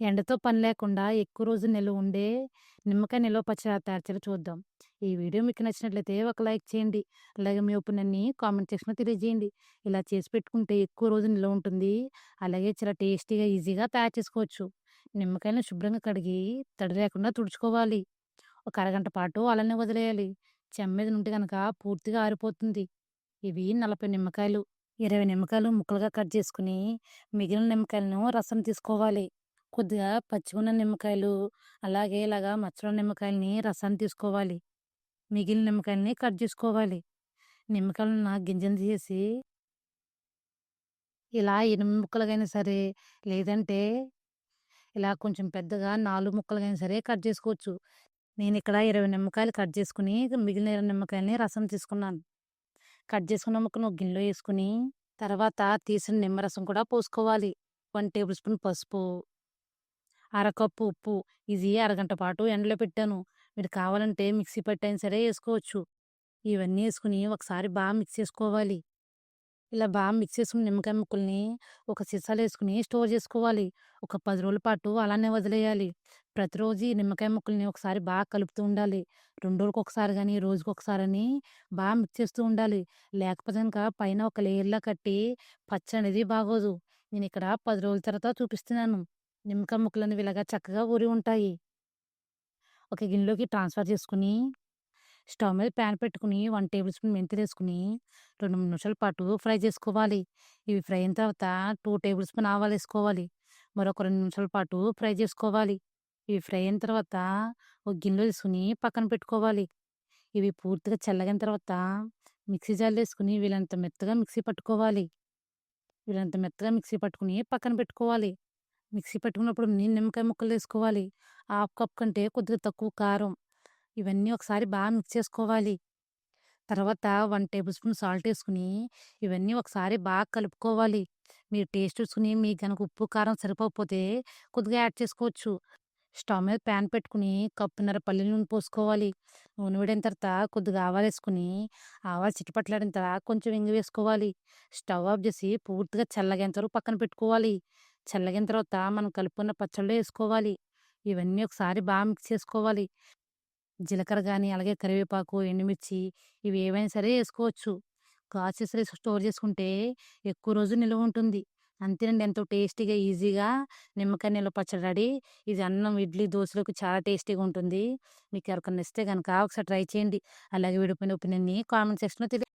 ఎండతో పని లేకుండా ఎక్కువ రోజులు నిల్వ ఉండే నిమ్మకాయ నిల్వ పచ్చడి తయారు చేయడం చూద్దాం. ఈ వీడియో మీకు నచ్చినట్లయితే ఒక లైక్ చేయండి. అలాగే మీ ఒపీనియన్‌ని కామెంట్ సెక్షన్‌లో తెలియజేయండి. ఇలా చేసి పెట్టుకుంటే ఎక్కువ రోజులు నిల్వ ఉంటుంది. అలాగే చాలా టేస్టీగా, ఈజీగా తయారు చేసుకోవచ్చు. నిమ్మకాయలను శుభ్రంగా కడిగి తడి లేకుండా తుడుచుకోవాలి. ఒక అరగంట పాటు అలానే వదిలేయాలి. చెమ్మ మీద నుండి కనుక పూర్తిగా ఆరిపోతుంది. ఇవి 40 నిమ్మకాయలు. 20 నిమ్మకాయలు ముక్కలుగా కట్ చేసుకుని మిగిలిన నిమ్మకాయలను రసం తీసుకోవాలి. కొద్దిగా పచ్చిగున్న నిమ్మకాయలు, అలాగే ఇలాగా మచ్చల నిమ్మకాయలని రసాన్ని తీసుకోవాలి. మిగిలిన నిమ్మకాయలని కట్ చేసుకోవాలి. నిమ్మకాయలున్న గింజను తీసి ఇలా ఎనిమిది ముక్కలుగైనా సరే, లేదంటే ఇలా కొంచెం పెద్దగా నాలుగు ముక్కలుగైనా సరే కట్ చేసుకోవచ్చు. నేను ఇక్కడ ఇరవై నిమ్మకాయలు కట్ చేసుకుని మిగిలిన 20 నిమ్మకాయలని రసం తీసుకున్నాను. కట్ చేసుకున్న ముక్కను ఒక గిన్నెలో వేసుకుని తర్వాత తీసిన నిమ్మరసం కూడా పోసుకోవాలి. వన్ టేబుల్ స్పూన్ పసుపు, అరకప్పు ఉప్పు. ఇది అరగంట పాటు ఎండలో పెట్టాను. మీరు కావాలంటే మిక్సీ పట్టైనా సరే వేసుకోవచ్చు ఇవన్నీ వేసుకుని ఒకసారి బాగా మిక్స్ చేసుకోవాలి. ఇలా బాగా మిక్స్ చేసుకున్న నిమ్మకాయ ముక్కల్ని ఒక సీసాలు వేసుకుని స్టోర్ చేసుకోవాలి. ఒక పది రోజుల పాటు అలానే వదిలేయాలి. ప్రతిరోజు ఈ నిమ్మకాయ ముక్కల్ని ఒకసారి బాగా కలుపుతూ ఉండాలి. 2 రోజులకొకసారి గాని, రోజుకొకసారని బాగా మిక్స్ చేస్తూ ఉండాలి. లేకపోతే కనుక పైన ఒక లేయర్‌లా కట్టి పచ్చ అనేది బాగోదు. నేనిక్కడ 10 రోజుల తర్వాత చూపిస్తున్నాను. నిమ్మకాయ ముక్కలను ఇలాగా చక్కగా ఊరి ఉంటాయి. ఒక గిన్నెలోకి ట్రాన్స్‌ఫర్ చేసుకుని స్టవ్ మీద ప్యాన్ పెట్టుకుని వన్ టేబుల్ స్పూన్ మెంతులేసుకొని 2, 3 నిమిషాల పాటు ఫ్రై చేసుకోవాలి. ఇవి ఫ్రై అయిన తర్వాత టూ టేబుల్ స్పూన్ ఆవాలేసుకోవాలి. మరొక రెండు నిమిషాల పాటు ఫ్రై చేసుకోవాలి. ఇవి ఫ్రై అయిన తర్వాత ఒక గిన్నెలో తీసుకుని పక్కన పెట్టుకోవాలి. ఇవి పూర్తిగా చల్లగిన తర్వాత మిక్సీ జాలు వేసుకుని వీళ్ళంత మెత్తగా మిక్సీ పట్టుకోవాలి. వీళ్ళంత మెత్తగా మిక్సీ పట్టుకొని పక్కన పెట్టుకోవాలి. మిక్సీ పెట్టుకున్నప్పుడు నేను నిమ్మకాయ ముక్కలేసుకోవాలి. హాఫ్ కప్ కంటే కొద్దిగా తక్కువ కారం. ఇవన్నీ ఒకసారి బాగా మిక్స్ చేసుకోవాలి. తర్వాత వన్ టేబుల్ స్పూన్ సాల్ట్ వేసుకుని ఇవన్నీ ఒకసారి బాగా కలుపుకోవాలి. మీరు టేస్ట్ చూసుకుని మీకు కనుక ఉప్పు, కారం సరిపోకపోతే కొద్దిగా యాడ్ చేసుకోవచ్చు. స్టవ్ మీద పాన్ పెట్టుకొని కప్పున్నర పల్లీల నూనె పోసుకోవాలి. నూనె వేడిన తర్వాత కొద్దిగా ఆవాలు వేసుకుని ఆవాలు చిటపటలాడిన తర్వాత కొంచెం ఇంగి వేసుకోవాలి. స్టవ్ ఆఫ్ చేసి పూర్తిగా చల్లగేంత వరకు పక్కన పెట్టుకోవాలి. చల్లగిన తర్వాత మనం కలుపుకున్న పచ్చళ్ళు వేసుకోవాలి ఇవన్నీ ఒకసారి బాగా మిక్స్ చేసుకోవాలి. జీలకర్ర కానీ అలాగే కరివేపాకు, ఎండుమిర్చి ఇవి ఏవైనా సరే వేసుకోవచ్చు కాచి సరే స్టోర్ చేసుకుంటే ఎక్కువ రోజు నిల్వ ఉంటుంది. అంతేనండి ఎంతో టేస్టీగా, ఈజీగా నిమ్మకాయ నిల్వ పచ్చడి రెడీ. ఇది అన్నం, ఇడ్లీ, దోశలకు చాలా టేస్టీగా ఉంటుంది. మీకు ఎవరికన్నా ఇస్తే కనుక ఒకసారి ట్రై చేయండి. అలాగే విడిపోయిన ఒపీనియన్‌ని కామెంట్ సెక్షన్‌లో తెలియ